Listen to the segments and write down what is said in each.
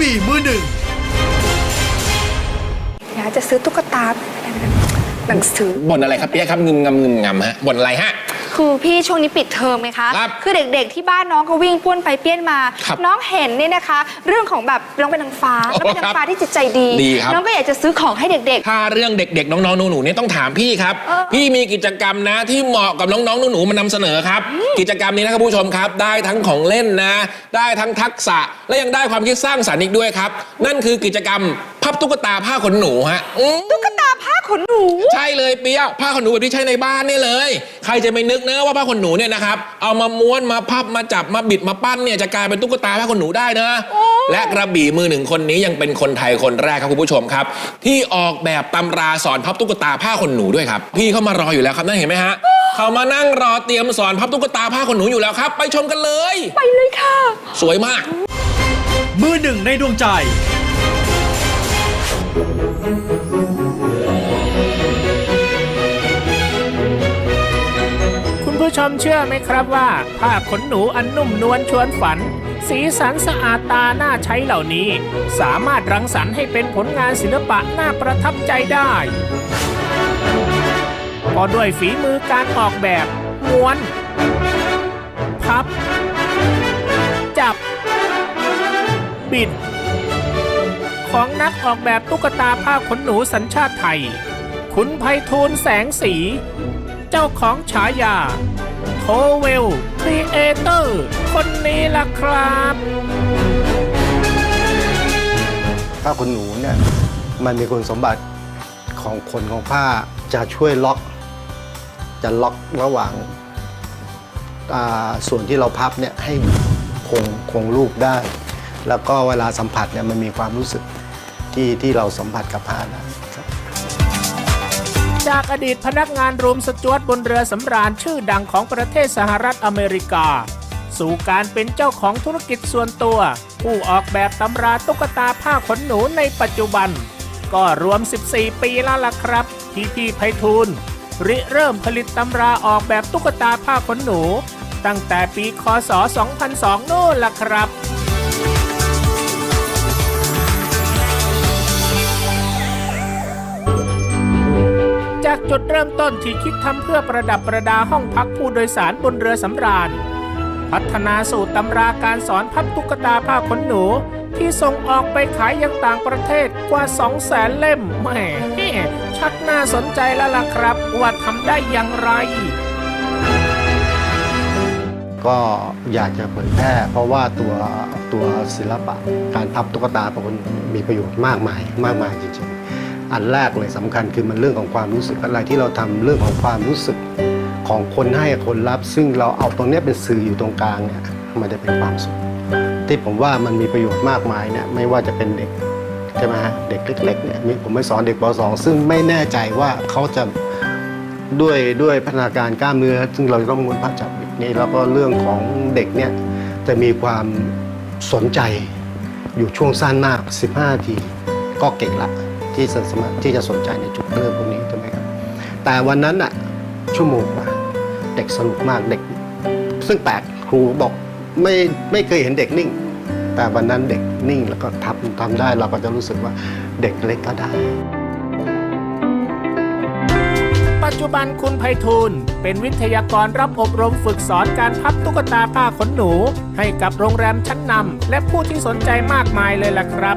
บี่มือหนึ่งอยากจะซื้อตุ๊กตาหนังสือบ่นอะไรครับเปียกครับงึมงำงึมงำฮะบ่นอะไรฮะ คือพี่ช่วงนี้ปิดเทอมไงคะครับคือเด็กๆที่บ้านน้องก็วิ่งป้วนไปเปี้ยนมา ครับน้องเห็นเนี่ยนะคะ เรื่องของแบบน้องเป็นนางฟ้าโอ้น้องเป็นนางฟ้าที่จิตใจดี ดีครับ น้องก็อยากจะซื้อของให้เด็ก ถ้าเรื่องเด็กๆ น้องๆหนูๆเนี่ยต้องถามพี่ครับ เออ พี่มีกิจกรรมนะที่เหมาะกับน้องๆหนูๆมานำเสนอครับ กิจกรรมนี้นะครับผู้ชมครับ ได้ทั้งของเล่นนะ ได้ทั้งทักษะและยังได้ความคิดสร้างสรรค์อีกด้วยครับ นั่นคือกิจกรรมพับตุ๊กตาผ้าขนหนูฮะอืมๆตุ๊กตาผ้าขนหนู ใช่เลยเปียะผ้าขนหนูแบบที่ใช้ในบ้านเนี่ยเลย ใครจะไปนึกเนะว่าผ้าขนหนูเนี่ยนะครับเอามาม้วนมาพับมาจับมาบิดมาปั้นเนี่ยจะกลายเป็นตุ๊กตาผ้าขนหนูได้นะและกระบี่มือหนึ่งคนนี้ยังเป็นคนไทยคนแรกครับคุณผู้ชมครับ ที่ออกแบบตำราสอนพับตุ๊กตาผ้าขนหนูด้วยครับ พี่เข้ามารออยู่แล้วครับนั่นเห็นไหมฮะเขามานั่งรอเตรียมสอนพับตุ๊กตาผ้าขนหนูอยู่แล้วครับ ไปชมกันเลย ไปเลยค่ะ สวยมาก มือหนึ่งในดวงใจ ชมเชื่อไหมครับว่าผ้าขนหนูอันนุ่มนวลชวนฝัน สีสันสะอาดตาน่าใช้เหล่านี้ สามารถรังสรรค์ให้เป็นผลงานศิลปะน่าประทับใจได้ก็ด้วยฝีมือการออกแบบม้วน พับ จับ บิด ของนักออกแบบตุ๊กตาผ้าขนหนูสัญชาติไทย คุณไพฑูรย์แสงสี เจ้าของฉายา โทเวลครีเอเตอร์คนนี้ล่ะครับ ผ้าขนหนูเนี่ยมันมีคุณสมบัติของขนของผ้าจะช่วยล็อก จะล็อกระหว่างอ่าส่วนที่เราพับเนี่ยให้คงคงรูปได้ แล้วก็เวลาสัมผัสเนี่ยมันมีความรู้สึกที่ที่เราสัมผัสกับผ้าได้ครับ จากอดีตพนักงานรวมสจวตบนเรือสำราญชื่อดังของประเทศสหรัฐอเมริกา สู่การเป็นเจ้าของธุรกิจส่วนตัว ผู้ออกแบบตำราตุ๊กตาผ้าขนหนูในปัจจุบัน ก็รวม 14 ปีแล้วล่ะครับ ที่พี่ไพฑูรย์ริเริ่มผลิตตำราออกแบบตุ๊กตาผ้าขนหนู ตั้งแต่ปีคศ 2002 โน่นล่ะครับ จากจุดเริ่มต้นที่คิดทำเพื่อประดับประดาห้องพักผู้โดยสารบนเรือสำราญ พัฒนาสู่ตำราการสอนพับตุ๊กตาผ้าขนหนู ที่ส่งออกไปขายยังต่างประเทศกว่า 2 0 0แสนเล่มแหมชักน่าสนใจแล้วล่ะครับ ว่าทำได้อย่างไร ก็อยากจะเผยแพร่ เพราะว่าตัวตัวศิลปะการพับตุ๊กตาเป็นคนมีประโยชน์มากมายมากมายจริงๆ อันแรกเลยสำคัญคือมันเรื่องของความรู้สึกอะไรที่เราทำเรื่องของความรู้สึกของคนให้คนรับ ซึ่งเราเอาตรงนี้เป็นสื่ออยู่ตรงกลางเนี่ยมันจะเป็นความสุขที่ผมว่ามันมีประโยชน์มากมายเนี่ยไม่ว่าจะเป็นเด็กใช่ไหมฮะเด็กเล็กๆเนี่ยผมไปสอนเด็กป .2 ซึ่งไม่แน่ใจว่าเขาจะด้วยด้วยพัฒนาการกล้ามเนื้อ ซึ่งเราต้องม้วนผ้าจับนี่แล้วก็เรื่องของเด็กเนี่ยจะมีความสนใจอยู่ช่วงสั้นมาก 15นาทีก็เก่งละ ที่จะสามารถที่จะสนใจในจุดเริ่มพวกนี้ใช่ไหมครับแต่วันนั้นอะชั่วโมงกว่าเด็กสนุกมากเด็ก ซึ่งแปลกครูบอกไม่ไม่เคยเห็นเด็กนิ่ง แต่วันนั้นเด็กนิ่งแล้วก็ทำทำได้เราก็จะรู้สึกว่าเด็กเล็กก็ได้ปัจจุบันคุณไพฑูรย์เป็นวิทยากรรับอบรมฝึกสอนการพับตุ๊กตาผ้าขนหนู ให้กับโรงแรมชั้นนำและผู้ที่สนใจมากมายเลยล่ะครับ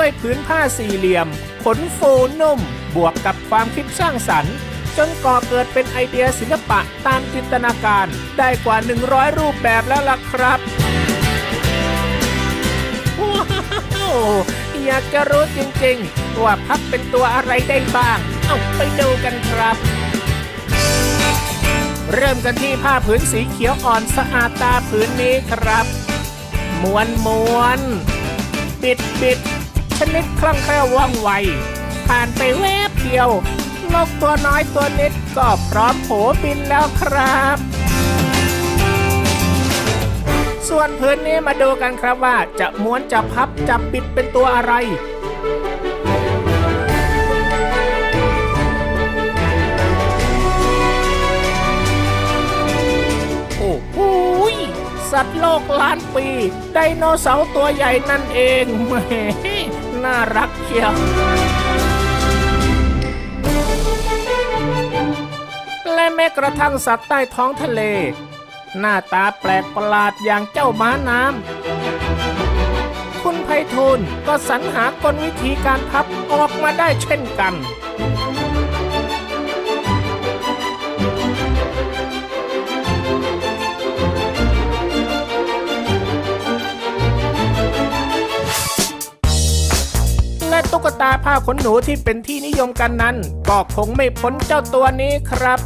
ด้วยผืนผ้าสี่เหลี่ยม ขนฟูนุ่ม บวกกับความคิดสร้างสรรค์ จนก่อเกิดเป็นไอเดียศิลปะตามจินตนาการ ได้กว่า 100 รูปแบบแล้วล่ะครับว้าวอยากจะรู้จริงๆ ว่าพับเป็นตัวอะไรได้บ้าง เอาไปดูกันครับเริ่มกันที่ผ้าผืนสีเขียวอ่อนสะอาดตาผืนนี้ครับ ม้วนม้วน บิดบิด ชนิดคล่องแคล่วว่องไว ผ่านไปแวบเดียวนกตัวน้อยตัวนิดก็พร้อมโผบินแล้วครับ ส่วนพื้นนี้มาดูกันครับว่าจะม้วนจะพับจะปิดเป็นตัวอะไรโอ้โหสัตว์โลกล้านปี ไดโนเสาร์ตัวใหญ่นั่นเองแหม น่ารักเชียวและแม้กระทั่งสัตว์ใต้ท้องทะเล หน้าตาแปลกประหลาดอย่างเจ้าม้าน้ำคุณไพฑูรย์ก็สรรหากลวิธีการพับออกมาได้เช่นกัน ผ้าขนหนูที่เป็นที่นิยมกันนั้น ก็คงไม่พ้นเจ้าตัวนี้ครับ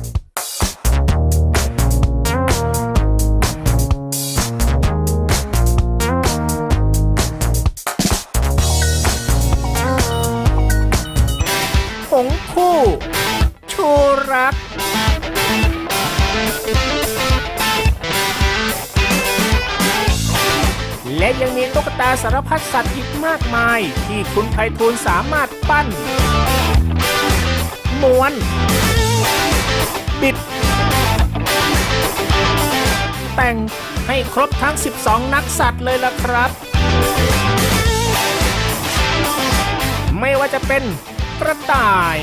สารพัดสัตว์อีกมากมาย ที่คุณไพฑูรย์สามารถปั้นม้วน บิด แต่งให้ครบทั้ง 12 นักสัตว์เลยล่ะครับ ไม่ว่าจะเป็นกระต่าย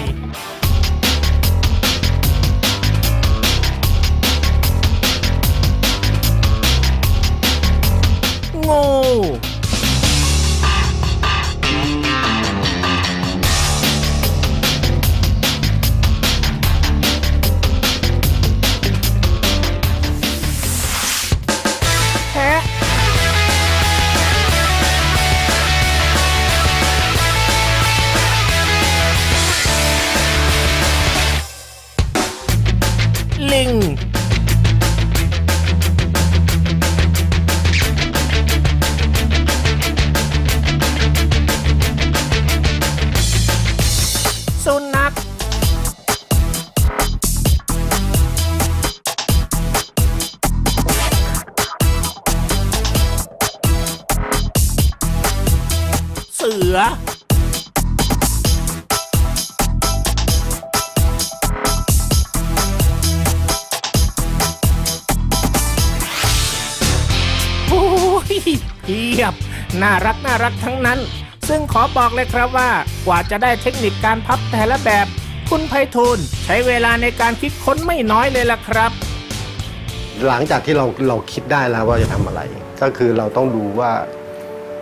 อ โอ้ยเพียบ น่ารักน่ารักทั้งนั้น ซึ่งขอบอกเลยครับว่ากว่าจะได้เทคนิคการพับแต่ละแบบ คุณไพฑูรย์ใช้เวลาในการคิดค้นไม่น้อยเลยล่ะครับ หลังจากที่เราเราคิดได้แล้วว่าจะทำอะไร ก็คือเราต้องดูว่า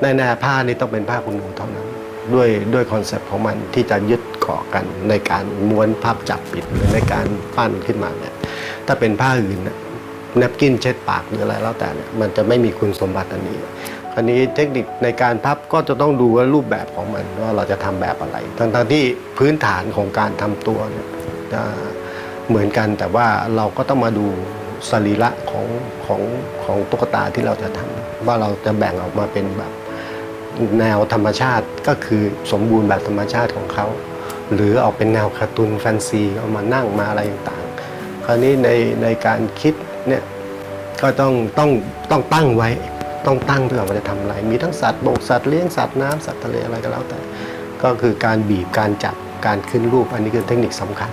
ในแนวผ้านี้ต้องเป็นผ้าคุณหนูเท่านั้น ด้วยด้วยคอนเซปต์ของมันที่จะยึดเกาะกันในการม้วนพับจับปิดหรือในการปั้นขึ้นมาเนี่ยถ้าเป็นผ้าอื่นเนปกินเช็ดปากหรืออะไรแล้วแต่เนี่ยมันจะไม่มีคุณสมบัติอันนี้คราวนี้เทคนิคในการพับก็จะต้องดูว่ารูปแบบของมันว่าเราจะทำแบบอะไร ทั้งๆที่พื้นฐานของการทำตัวเนี่ยจะเหมือนกันแต่ว่าเราก็ต้องมาดูสรีระของของของตุ๊กตาที่เราจะทำว่าเราจะแบ่งออกมาเป็นแบบ แนวธรรมชาติก็คือสมบูรณ์แบบธรรมชาติของเขา หรือออกเป็นแนวการ์ตูนแฟนซีเอามานั่งมาอะไรต่างๆ คราวนี้ในในการคิดเนี่ยก็ต้องต้องต้องตั้งไว้ต้องตั้งเพื่อว่าจะทำอะไร มีทั้งสัตว์บกสัตว์เลี้ยงสัตว์น้ำสัตว์ทะเลอะไรก็แล้วแต่ ก็คือการบีบการจับการขึ้นรูปอันนี้คือเทคนิคสำคัญ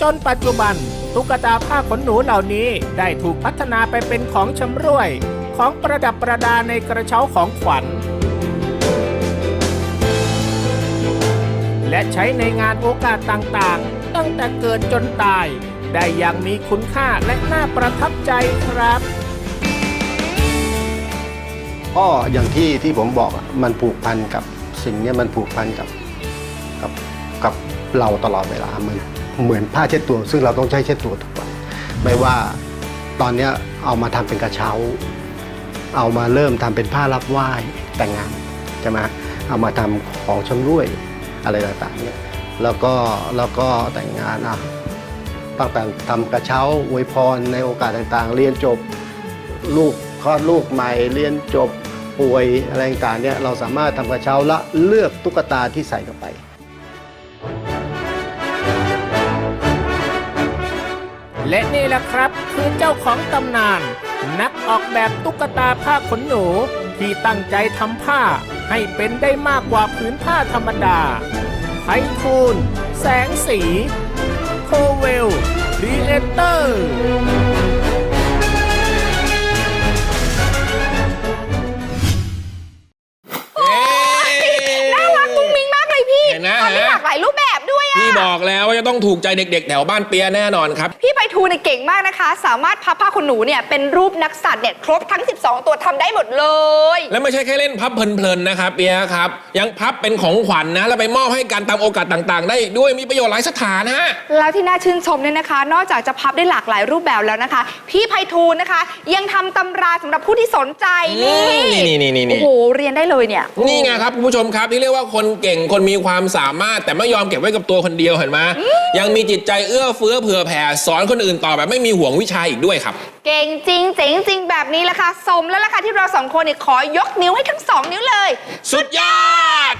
จนปัจจุบัน ตุ๊กตาผ้าขนหนูเหล่านี้ได้ถูกพัฒนาไปเป็นของชำร่วย ของประดับประดาในกระเช้าของขวัญ และใช้ในงานโอกาสต่างๆ ตั้งแต่เกิดจนตาย ได้อย่างมีคุณค่าและน่าประทับใจครับก็อย่างที่ที่ผมบอกมันผูกพันกับสิ่งนี้มันผูกพันกับกับกับเราตลอดเวลามือน เหมือนผ้าเช็ดตัว ซึ่งเราต้องใช้เช็ดตัวทุกวันไม่ว่าตอนนี้เอามาทำเป็นกระเช้า เอามาเริ่มทำเป็นผ้ารับไหว้แต่งงานใช่ไหมเอามาทำของชำร่วยอะไรต่างๆเนี่ยแล้วก็แล้วก็แต่งงานอะตั้งแต่ทำกระเช้าอวยพรในโอกาสต่างๆ เรียนจบลูกคลอดลูกใหม่เรียนจบป่วยอะไรต่างๆเนี่ยเราสามารถทำกระเช้าและเลือกตุ๊กตาที่ใส่เข้าไป และนี่แหละครับคือเจ้าของตำนาน นักออกแบบตุ๊กตาผ้าขนหนู ที่ตั้งใจทำผ้าให้เป็นได้มากกว่าผืนผ้าธรรมดาไพทูลแสงสี โคเวลครีเอเตอร์ ถูกใจเด็ก ๆ แถวบ้านเปียแน่นอนครับ พี่ไพฑูรย์เนี่ยเก่งมากนะคะ สามารถพับผ้าขนหนูเนี่ยเป็นรูปนักสัตว์เนี่ยครบทั้ง 12 ตัวทำได้หมดเลย และไม่ใช่แค่เล่นพับเพลินๆนะครับเปียครับ ยังพับเป็นของขวัญนะ แล้วไปมอบให้กันตามโอกาสต่างๆ ได้ด้วยมีประโยชน์หลายสถานฮะแล้วที่น่าชื่นชมเนี่ยนะคะ นอกจากจะพับได้หลากหลายรูปแบบแล้วนะคะ พี่ไพฑูรย์นะคะ ยังทำตำราสำหรับผู้ที่สนใจนี่อืมนี่ๆๆๆโอ้โหเรียนได้เลยเนี่ย นี่ไงครับคุณผู้ชมครับที่เรียกว่าคนเก่งคนมีความสามารถแต่ไม่ยอมเก็บไว้กับตัวคนเดียวเห็นไหมยังมีจิตใจเอื้อเฟื้อเผื่อแผ่สอนคนอื่นต่อแบบไม่มีห่วงวิชาอีกด้วยครับ เก่งจริงเจ๋งจริงแบบนี้แหละค่ะ สมแล้วล่ะค่ะที่เราสองคนเนี่ยขอยกนิ้วให้ทั้งสองนิ้วเลย สุดยอด